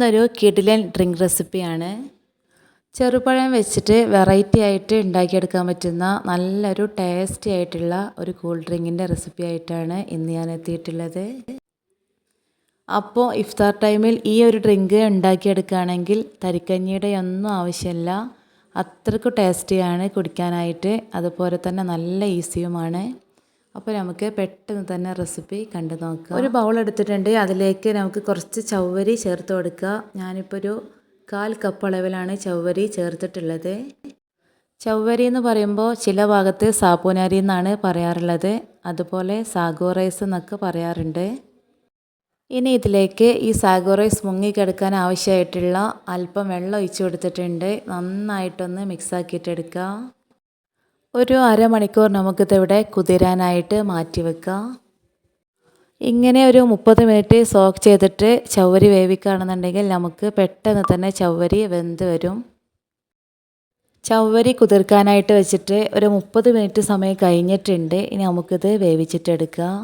ഇന്നൊരു കിടിലൻ ഡ്രിങ്ക് റെസിപ്പിയാണ്. ചെറുപഴം വെച്ചിട്ട് വെറൈറ്റി ആയിട്ട് ഉണ്ടാക്കിയെടുക്കാൻ പറ്റുന്ന നല്ലൊരു ടേസ്റ്റി ആയിട്ടുള്ള ഒരു കൂൾ ഡ്രിങ്കിന്റെ റെസിപ്പി ആയിട്ടാണ് ഇന്ന് ഞാൻ എത്തിയിട്ടുള്ളത്. അപ്പോൾ ഇഫ്താർ ടൈമിൽ ഈ ഒരു ഡ്രിങ്ക് ഉണ്ടാക്കിയെടുക്കുകയാണെങ്കിൽ തരിക്കഞ്ഞിയുടെ ഒന്നും ആവശ്യമില്ല. അത്രയ്ക്ക് ടേസ്റ്റിയാണ് കുടിക്കാനായിട്ട്. അതുപോലെ തന്നെ നല്ല ഈസിയുമാണ്. അപ്പോൾ നമുക്ക് പെട്ടെന്ന് തന്നെ റെസിപ്പി കണ്ടു നോക്കാം. ഒരു ബൗൾ എടുത്തിട്ടുണ്ട്. അതിലേക്ക് നമുക്ക് കുറച്ച് ചവ്വരി ചേർത്ത് കൊടുക്കുക. ഞാനിപ്പോൾ ഒരു കാൽ കപ്പ് അളവിലാണ് ചവ്വരി ചേർത്തിട്ടുള്ളത്. ചവ്വരി എന്ന് പറയുമ്പോൾ ചില ഭാഗത്ത് സാബൂനരി എന്നാണ് പറയാറുള്ളത്. അതുപോലെ സാഗോ റൈസ് എന്നൊക്കെ പറയാറുണ്ട്. ഇനി ഇതിലേക്ക് ഈ സാഗോ റൈസ് മുങ്ങിക്കിടക്കാൻ ആവശ്യമായിട്ടുള്ള അല്പം വെള്ളം ഒഴിച്ചു കൊടുത്തിട്ടുണ്ട്. നന്നായിട്ടൊന്ന് മിക്സ് ആക്കിയിട്ടെടുക്കുക. ഒരു അരമണിക്കൂർ നമുക്കിതിവിടെ കുതിരാനായിട്ട് മാറ്റി വെക്കാം ഇങ്ങനെ ഒരു മുപ്പത് മിനിറ്റ് സോക്ക് ചെയ്തിട്ട് ചവരി വേവിക്കുകയാണെന്നുണ്ടെങ്കിൽ നമുക്ക് പെട്ടെന്ന് തന്നെ ചവരി വെന്ത് വരും. ചവരി കുതിർക്കാനായിട്ട് വെച്ചിട്ട് ഒരു മുപ്പത് മിനിറ്റ് സമയം കഴിഞ്ഞിട്ടുണ്ട്. ഇനി നമുക്കിത് വേവിച്ചിട്ടെടുക്കാം.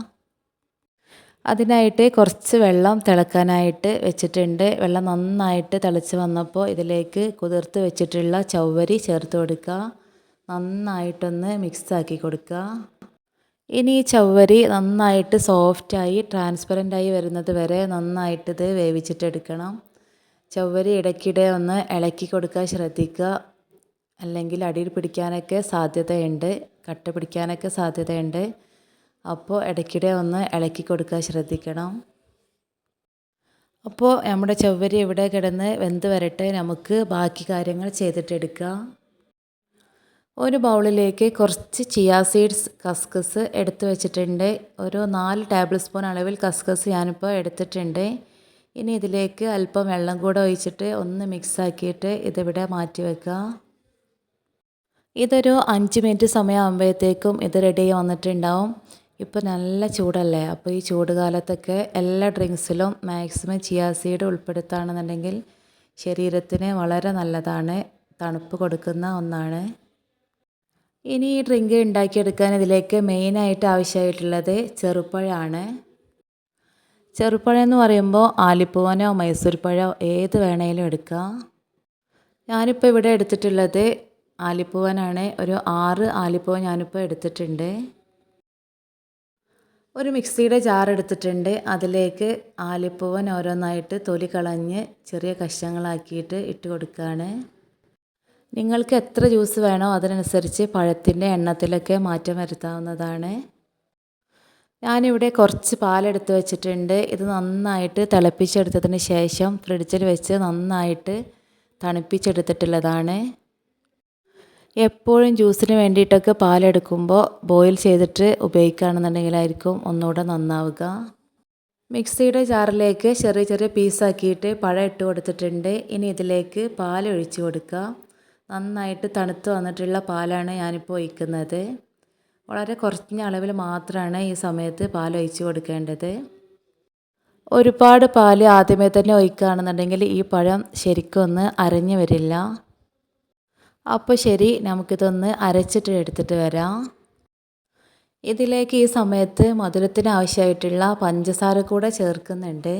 അതിനായിട്ട് കുറച്ച് വെള്ളം തിളക്കാനായിട്ട് വെച്ചിട്ടുണ്ട്. വെള്ളം നന്നായിട്ട് തിളച്ച് വന്നപ്പോൾ ഇതിലേക്ക് കുതിർത്ത് വെച്ചിട്ടുള്ള ചവരി ചേർത്ത് കൊടുക്കുക നന്നായിട്ടൊന്ന് മിക്സാക്കി കൊടുക്കുക. ഇനി ഈ ചവ്വരി നന്നായിട്ട് സോഫ്റ്റായി ട്രാൻസ്പെറന്റായി വരുന്നത് വരെ നന്നായിട്ട് ഇത് വേവിച്ചിട്ടെടുക്കണം. ചവ്വരി ഇടയ്ക്കിടെ ഒന്ന് ഇളക്കി കൊടുക്കാൻ ശ്രദ്ധിക്കുക. അല്ലെങ്കിൽ അടിയിൽ പിടിക്കാനൊക്കെ സാധ്യതയുണ്ട് കട്ട പിടിക്കാനൊക്കെ സാധ്യതയുണ്ട്. അപ്പോൾ ഇടയ്ക്കിടെ ഒന്ന് ഇളക്കി കൊടുക്കാൻ ശ്രദ്ധിക്കണം. അപ്പോൾ നമ്മുടെ ചവ്വരി ഇവിടെ കിടന്ന് വെന്ത് വരട്ടെ. നമുക്ക് ബാക്കി കാര്യങ്ങൾ ചെയ്തിട്ടെടുക്കാം. ഒരു ബൗളിലേക്ക് കുറച്ച് ചിയ സീഡ്സ് കസ്കസ് എടുത്ത് വെച്ചിട്ടുണ്ട്. ഒരു നാല് ടേബിൾ സ്പൂൺ അളവിൽ കസ്കസ് ഞാനിപ്പോൾ എടുത്തിട്ടുണ്ട്. ഇനി ഇതിലേക്ക് അല്പം വെള്ളം കൂടെ ഒഴിച്ചിട്ട് ഒന്ന് മിക്സ് ആക്കിയിട്ട് ഇതിവിടെ മാറ്റി വെക്കുക. ഇതൊരു അഞ്ച് മിനിറ്റ് സമയമാകുമ്പോഴത്തേക്കും ഇത് റെഡി വന്നിട്ടുണ്ടാവും. ഇപ്പോൾ നല്ല ചൂടല്ലേ? അപ്പോൾ ഈ ചൂട് കാലത്തൊക്കെ എല്ലാ ഡ്രിങ്ക്സിലും മാക്സിമം ചിയാ സീഡ് ഉൾപ്പെടുത്തുകയാണെന്നുണ്ടെങ്കിൽ ശരീരത്തിന് വളരെ നല്ലതാണ്. തണുപ്പ് കൊടുക്കുന്ന ഒന്നാണ്. ഇനി ഈ ഡ്രിങ്ക് ഉണ്ടാക്കിയെടുക്കാൻ ഇതിലേക്ക് മെയിനായിട്ട് ആവശ്യമായിട്ടുള്ളത് ചെറുപ്പഴമാണ് ചെറുപ്പഴം എന്ന് പറയുമ്പോൾ ആലിപ്പൂവനോ മൈസൂർ പഴമോ ഏത് വേണേലും എടുക്കാം. ഞാനിപ്പോൾ ഇവിടെ എടുത്തിട്ടുള്ളത് ആലിപ്പൂവനാണ്. ഒരു ആറ് ആലിപ്പൂവൻ ഞാനിപ്പോൾ എടുത്തിട്ടുണ്ട്. ഒരു മിക്സിയുടെ ജാർ എടുത്തിട്ടുണ്ട്. അതിലേക്ക് ആലിപ്പൂവൻ ഓരോന്നായിട്ട് തൊലി കളഞ്ഞ് ചെറിയ കഷ്ണങ്ങളാക്കിയിട്ട് ഇട്ട് കൊടുക്കുകയാണ് നിങ്ങൾക്ക് എത്ര ജ്യൂസ് വേണോ അതിനനുസരിച്ച് പഴത്തിന്റെ എണ്ണത്തിലൊക്കെ മാറ്റം വരുത്താവുന്നതാണ്. ഞാനിവിടെ കുറച്ച് പാലെടുത്ത് വെച്ചിട്ടുണ്ട്. ഇത് നന്നായിട്ട് തിളപ്പിച്ചെടുത്തതിന് ശേഷം ഫ്രിഡ്ജിൽ വെച്ച് നന്നായിട്ട് തണുപ്പിച്ചെടുത്തിട്ടുള്ളതാണ്. എപ്പോഴും ജ്യൂസിന് വേണ്ടിയിട്ടൊക്കെ പാലെടുക്കുമ്പോൾ ബോയിൽ ചെയ്തിട്ട് ഉപയോഗിക്കുകയാണെന്നുണ്ടെങ്കിലായിരിക്കും ഒന്നുകൂടെ നന്നാവുക. മിക്സിയുടെ ജാറിലേക്ക് ചെറിയ ചെറിയ പീസാക്കിയിട്ട് പഴം ഇട്ട് കൊടുത്തിട്ടുണ്ട്. ഇനി ഇതിലേക്ക് പാൽ ഒഴിച്ച് കൊടുക്കുക നന്നായിട്ട് തണുത്ത് വന്നിട്ടുള്ള പാലാണ് ഞാനിപ്പോൾ ഒഴിക്കുന്നത്. വളരെ കുറഞ്ഞ അളവിൽ മാത്രമാണ് ഈ സമയത്ത് പാൽ ഒഴിച്ച് കൊടുക്കേണ്ടത്. ഒരുപാട് പാൽ ആദ്യമേ തന്നെ ഒഴിക്കുകയാണെന്നുണ്ടെങ്കിൽ ഈ പഴം ശരിക്കും ഒന്ന് അരഞ്ഞു വരില്ല. അപ്പോൾ ശരി നമുക്കിതൊന്ന് അരച്ചിട്ട് എടുത്തിട്ട് വരാം. ഇതിലേക്ക് ഈ സമയത്ത് മധുരത്തിന് ആവശ്യമായിട്ടുള്ള പഞ്ചസാര കൂടെ ചേർക്കുന്നുണ്ട്.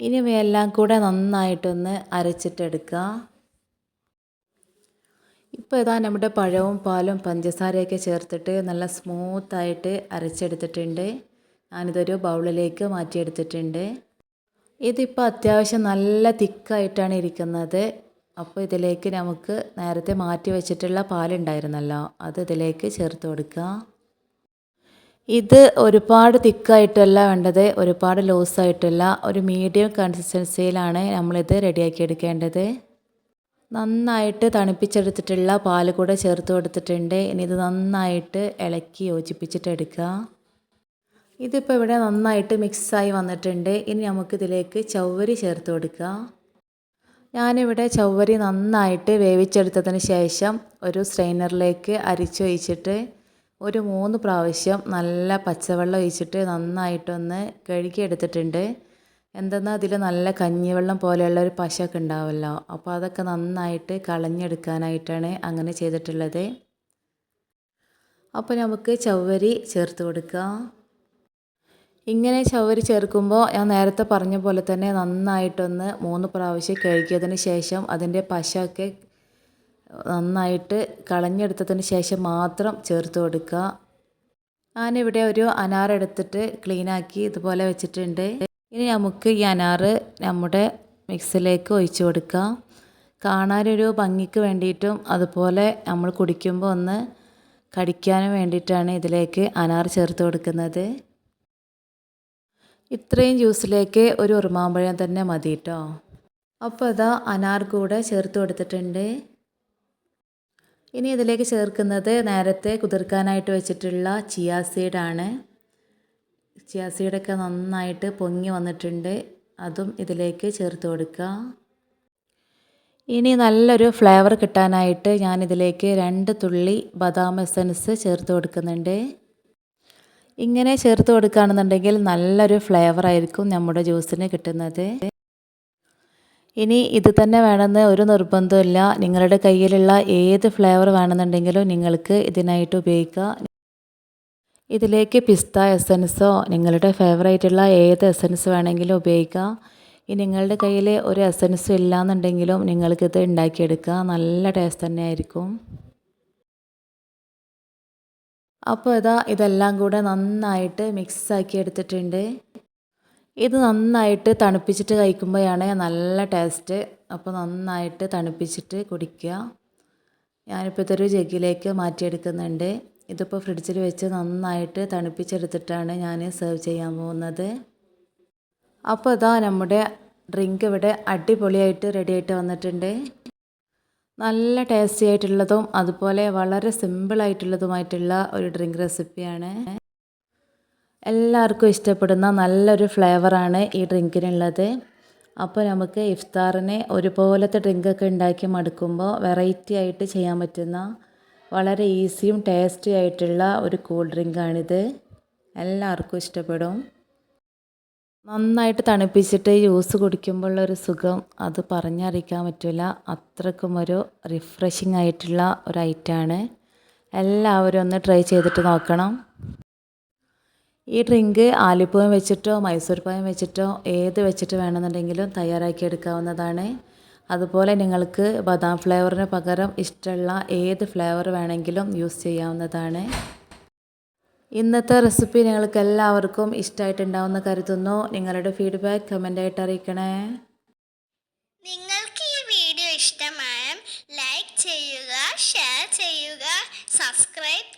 ഇനി എല്ലാം കൂടെ നന്നായിട്ടൊന്ന് അരച്ചിട്ടെടുക്കുക. ഇപ്പോൾ ഇതാ നമ്മുടെ പഴവും പാലും പഞ്ചസാരയൊക്കെ ചേർത്തിട്ട് നല്ല സ്മൂത്തായിട്ട് അരച്ചെടുത്തിട്ടുണ്ട്. ഞാനിതൊരു ബൗളിലേക്ക് മാറ്റിയെടുത്തിട്ടുണ്ട്. ഇതിപ്പോൾ അത്യാവശ്യം നല്ല തിക്കായിട്ടാണ് ഇരിക്കുന്നത്. അപ്പോൾ ഇതിലേക്ക് നമുക്ക് നേരത്തെ മാറ്റി വെച്ചിട്ടുള്ള പാലുണ്ടായിരുന്നല്ലോ അത് ഇതിലേക്ക് ചേർത്ത് കൊടുക്കുക ഇത് ഒരുപാട് തിക്കായിട്ടല്ല വേണ്ടത് ഒരുപാട് ലൂസായിട്ടല്ല ഒരു മീഡിയം കൺസിസ്റ്റൻസിയിലാണ് നമ്മളിത് റെഡിയാക്കി എടുക്കേണ്ടത്. നന്നായിട്ട് തണുപ്പിച്ചെടുത്തിട്ടുള്ള പാൽ കൂടെ ചേർത്ത് കൊടുത്തിട്ടുണ്ട്. ഇനി ഇത് നന്നായിട്ട് ഇളക്കി യോജിപ്പിച്ചിട്ട് എടുക്കുക. ഇതിപ്പോൾ ഇവിടെ നന്നായിട്ട് മിക്സായി വന്നിട്ടുണ്ട്. ഇനി നമുക്കിതിലേക്ക് ചവ്വരി ചേർത്ത് കൊടുക്കുക. ഞാനിവിടെ ചവ്വരി നന്നായിട്ട് വേവിച്ചെടുത്തതിന് ശേഷം ഒരു സ്ട്രെയിനറിലേക്ക് അരിച്ചൊഴിച്ചിട്ട് ഒരു മൂന്ന് പ്രാവശ്യം നല്ല പച്ചവെള്ളം ഒഴിച്ചിട്ട് നന്നായിട്ടൊന്ന് കഴുകിയെടുത്തിട്ടുണ്ട്. എന്തെന്നാൽ അതിൽ നല്ല കഞ്ഞിവെള്ളം പോലെയുള്ള ഒരു പശയൊക്കെ ഉണ്ടാവുമല്ലോ അപ്പോൾ അതൊക്കെ നന്നായിട്ട് കളഞ്ഞെടുക്കാനായിട്ടാണ് അങ്ങനെ ചെയ്തിട്ടുള്ളത്. അപ്പോൾ നമുക്ക് ചവ്വരി ചേർത്ത് കൊടുക്കാം ഇങ്ങനെ ചവരി ചേർക്കുമ്പോൾ ഞാൻ നേരത്തെ പറഞ്ഞ പോലെ തന്നെ നന്നായിട്ടൊന്ന് മൂന്ന് പ്രാവശ്യം കഴുകിയതിന് ശേഷം അതിന്റെ പശയൊക്കെ നന്നായിട്ട് കളഞ്ഞെടുത്തതിന് ശേഷം മാത്രം ചേർത്ത് കൊടുക്കുക. ഞാനിവിടെ ഒരു അനാറെടുത്തിട്ട് ക്ലീനാക്കി ഇതുപോലെ വെച്ചിട്ടുണ്ട്. ഇനി നമുക്ക് ഈ അനാറ് നമ്മുടെ മിക്സിലേക്ക് ഒഴിച്ചു കൊടുക്കാം കാണാനൊരു ഭംഗിക്ക് വേണ്ടിയിട്ടും അതുപോലെ നമ്മൾ കുടിക്കുമ്പോൾ ഒന്ന് കടിക്കാനും വേണ്ടിയിട്ടാണ് ഇതിലേക്ക് അനാർ ചേർത്ത് കൊടുക്കുന്നത്. ഇത്രയും ജ്യൂസിലേക്ക് ഒരു ഉറുമാമ്പഴം തന്നെ മതി കേട്ടോ. അപ്പോൾ ഇതാ അനാർ കൂടെ ചേർത്ത് കൊടുത്തിട്ടുണ്ട്. ഇനി ഇതിലേക്ക് ചേർക്കുന്നത് നേരത്തെ കുതിർക്കാനായിട്ട് വെച്ചിട്ടുള്ള ചിയാ സീഡാണ് ചിയാ സീഡൊക്കെ നന്നായിട്ട് പൊങ്ങി വന്നിട്ടുണ്ട്. അതും ഇതിലേക്ക് ചേർത്ത് കൊടുക്കുക. ഇനി നല്ലൊരു ഫ്ലേവർ കിട്ടാനായിട്ട് ഞാനിതിലേക്ക് രണ്ട് തുള്ളി ബദാം എസൻസ് ചേർത്ത് കൊടുക്കുന്നുണ്ട്. ഇങ്ങനെ ചേർത്ത് കൊടുക്കുകയാണെന്നുണ്ടെങ്കിൽ നല്ലൊരു ഫ്ലേവർ ആയിരിക്കും നമ്മുടെ ജ്യൂസിന് കിട്ടുന്നത്. ഇനി ഇത് തന്നെ വേണമെന്ന് ഒരു നിർബന്ധമില്ല നിങ്ങളുടെ കയ്യിലുള്ള ഏത് ഫ്ലേവർ വേണമെന്നുണ്ടെങ്കിലും നിങ്ങൾക്ക് ഇതിനായിട്ട് ഉപയോഗിക്കാം. ഇതിലേക്ക് പിസ്ത എസൻസോ നിങ്ങളുടെ ഫേവറേറ്റുള്ള ഏത് എസൻസ് വേണമെങ്കിലും ഉപയോഗിക്കാം ഇനി നിങ്ങളുടെ കയ്യിൽ ഒരു എസൻസും ഇല്ലാന്നുണ്ടെങ്കിലും നിങ്ങൾക്കിത് ഉണ്ടാക്കിയെടുക്കുക. നല്ല ടേസ്റ്റ് തന്നെ ആയിരിക്കും അപ്പോൾ ഇതാ ഇതെല്ലാം കൂടെ നന്നായിട്ട് മിക്സ് ആക്കി എടുത്തിട്ടുണ്ട്. ഇത് നന്നായിട്ട് തണുപ്പിച്ചിട്ട് കഴിക്കുമ്പോഴാണ് നല്ല ടേസ്റ്റ് അപ്പോൾ നന്നായിട്ട് തണുപ്പിച്ചിട്ട് കുടിക്കുക. ഞാനിപ്പോൾ ഇതൊരു ജഗ്ഗിലേക്ക് മാറ്റിയെടുക്കുന്നുണ്ട്. ഇതിപ്പോൾ ഫ്രിഡ്ജിൽ വെച്ച് നന്നായിട്ട് തണുപ്പിച്ചെടുത്തിട്ടാണ് ഞാൻ സെർവ് ചെയ്യാൻ പോകുന്നത്. അപ്പോൾ ഇതാ നമ്മുടെ ഡ്രിങ്ക് ഇവിടെ അടിപൊളിയായിട്ട് റെഡിയായിട്ട് വന്നിട്ടുണ്ട്. നല്ല ടേസ്റ്റി ആയിട്ടുള്ളതും അതുപോലെ വളരെ സിമ്പിളായിട്ടുള്ളതുമായിട്ടുള്ള ഒരു ഡ്രിങ്ക് റെസിപ്പിയാണ് എല്ലാവർക്കും ഇഷ്ടപ്പെടുന്ന നല്ലൊരു ഫ്ലേവറാണ് ഈ ഡ്രിങ്കിനുള്ളത് അപ്പോൾ നമുക്ക് ഇഫ്താറിന് ഒരുപോലത്തെ ഡ്രിങ്കൊക്കെ ഉണ്ടാക്കി മടുക്കുമ്പോൾ വെറൈറ്റി ആയിട്ട് ചെയ്യാൻ പറ്റുന്ന വളരെ ഈസിയും ടേസ്റ്റി ആയിട്ടുള്ള ഒരു കൂൾ ഡ്രിങ്കാണിത് എല്ലാവർക്കും ഇഷ്ടപ്പെടും. നന്നായിട്ട് തണുപ്പിച്ചിട്ട് ജ്യൂസ് കുടിക്കുമ്പോഴുള്ളൊരു സുഖം അത് പറഞ്ഞറിയിക്കാൻ പറ്റില്ല അത്രക്കും ഒരു റിഫ്രഷിംഗ് ആയിട്ടുള്ള ഒരു ഐറ്റമാണ് എല്ലാവരും ഒന്ന് ട്രൈ ചെയ്തിട്ട് നോക്കണം. ഈ ഡ്രിങ്ക് ആലിപ്പൂവൻ വെച്ചിട്ടോ മൈസൂർ പായം വെച്ചിട്ടോ ഏത് വെച്ചിട്ട് വേണമെന്നുണ്ടെങ്കിലും തയ്യാറാക്കി എടുക്കാവുന്നതാണ്. അതുപോലെ നിങ്ങൾക്ക് ബദാം ഫ്ലേവറിന് പകരം ഇഷ്ടമുള്ള ഏത് ഫ്ലേവർ വേണമെങ്കിലും യൂസ് ചെയ്യാവുന്നതാണ്. ഇന്നത്തെ റെസിപ്പി നിങ്ങൾക്ക് എല്ലാവർക്കും ഇഷ്ടമായിട്ടുണ്ടാവുമെന്ന് കരുതുന്നു. നിങ്ങളുടെ ഫീഡ്ബാക്ക് കമന്റായിട്ട് അറിയിക്കണേ. നിങ്ങൾക്ക് ഈ വീഡിയോ ഇഷ്ടമായ ലൈക്ക് ചെയ്യുക ഷെയർ ചെയ്യുക സബ്സ്ക്രൈബ്